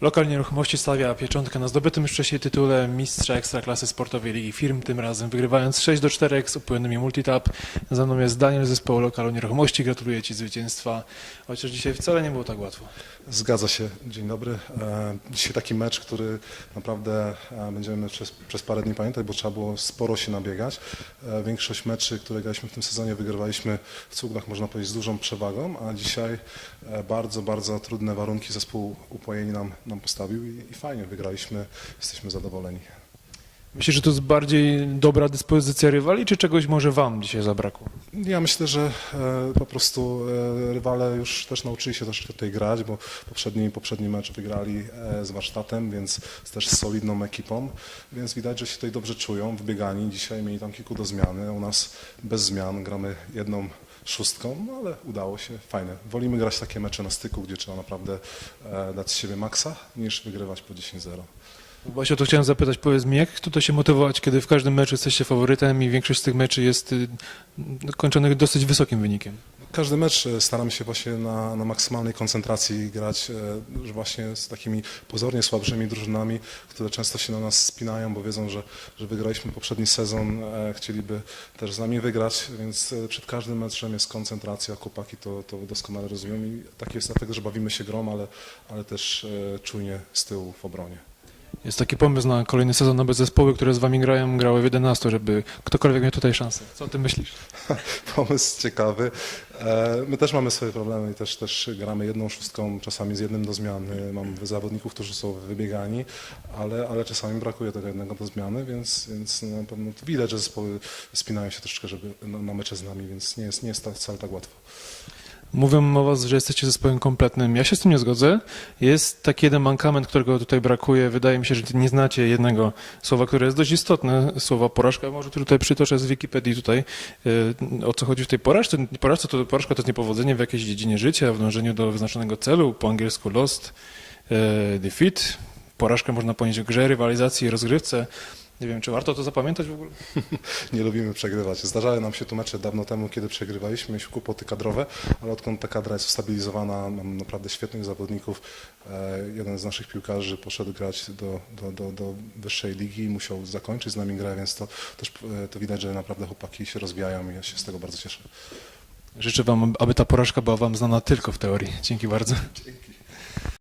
Lokal Nieruchomości stawia pieczątkę na zdobytym już wcześniej tytule mistrza Ekstraklasy Sportowej Ligi Firm, tym razem wygrywając 6 do 4 z upłynnymi multitap. Za mną jest Daniel z zespołu Lokalu Nieruchomości. Gratuluję Ci zwycięstwa, chociaż dzisiaj wcale nie było tak łatwo. Zgadza się. Dzień dobry. E, Dzisiaj taki mecz, który naprawdę e, będziemy przez, przez parę dni pamiętać, bo trzeba było sporo się nabiegać. E, Większość meczy, które graliśmy w tym sezonie, wygrywaliśmy w cuglach, można powiedzieć, z dużą przewagą, a dzisiaj bardzo, bardzo trudne warunki zespół upojeni nam, nam postawił i, i fajnie wygraliśmy. Jesteśmy zadowoleni. Myślisz, że to jest bardziej dobra dyspozycja rywali, czy czegoś może Wam dzisiaj zabrakło? Ja myślę, że e, po prostu e, rywale już też nauczyli się troszkę tutaj grać, bo poprzedni, poprzedni mecz wygrali e, z warsztatem, więc z też z solidną ekipą, więc widać, że się tutaj dobrze czują, wybiegani. Dzisiaj mieli tam kilku do zmiany, u nas bez zmian gramy jedną szóstką, no ale udało się, fajne. Wolimy grać takie mecze na styku, gdzie trzeba naprawdę e, dać z siebie maksa, niż wygrywać po 10-0. Właśnie o to chciałem zapytać. Powiedz mi, jak tutaj się motywować, kiedy w każdym meczu jesteście faworytem i większość z tych meczy jest y, kończonych dosyć wysokim wynikiem? Każdy mecz e, staramy się właśnie na, na maksymalnej koncentracji grać, e, właśnie z takimi pozornie słabszymi drużynami, które często się na nas spinają, bo wiedzą, że, że wygraliśmy poprzedni sezon, e, chcieliby też z nami wygrać, więc e, przed każdym meczem jest koncentracja, chłopaki to, to doskonale rozumieją i tak jest dlatego, że bawimy się grom, ale, ale też e, czujnie z tyłu w obronie. Jest taki pomysł na kolejny sezon, aby zespoły, które z Wami grają, grały w 11, żeby ktokolwiek miał tutaj szansę. Co o tym myślisz? Pomysł ciekawy. E, My też mamy swoje problemy i też, też gramy jedną szóstką, czasami z jednym do zmiany. Mamy zawodników, którzy są wybiegani, ale, ale czasami brakuje tego jednego do zmiany, więc, więc na pewno widać, że zespoły spinają się troszeczkę żeby, na, na mecze z nami, więc nie jest, nie jest tak, wcale tak łatwo. Mówią o Was, że jesteście zespołem kompletnym. Ja się z tym nie zgodzę. Jest taki jeden mankament, którego tutaj brakuje. Wydaje mi się, że nie znacie jednego słowa, które jest dość istotne. Słowa porażka. Może tutaj przytoczę z Wikipedii tutaj, e, o co chodzi w tej porażce. Porażka to, porażka to jest niepowodzenie w jakiejś dziedzinie życia, w dążeniu do wyznaczonego celu. Po angielsku lost, e, defeat. Porażkę można ponieść w grze, rywalizacji, rozgrywce. Nie wiem, czy warto to zapamiętać w ogóle? Nie lubimy przegrywać. Zdarzały nam się tu mecze dawno temu, kiedy przegrywaliśmy, mieliśmy kłopoty kadrowe, ale odkąd ta kadra jest ustabilizowana, mam naprawdę świetnych zawodników. E, Jeden z naszych piłkarzy poszedł grać do, do, do, do wyższej ligi i musiał zakończyć z nami grę, więc to też e, to widać, że naprawdę chłopaki się rozwijają i ja się z tego bardzo cieszę. Życzę Wam, aby ta porażka była Wam znana tylko w teorii. Dzięki bardzo. Dzięki.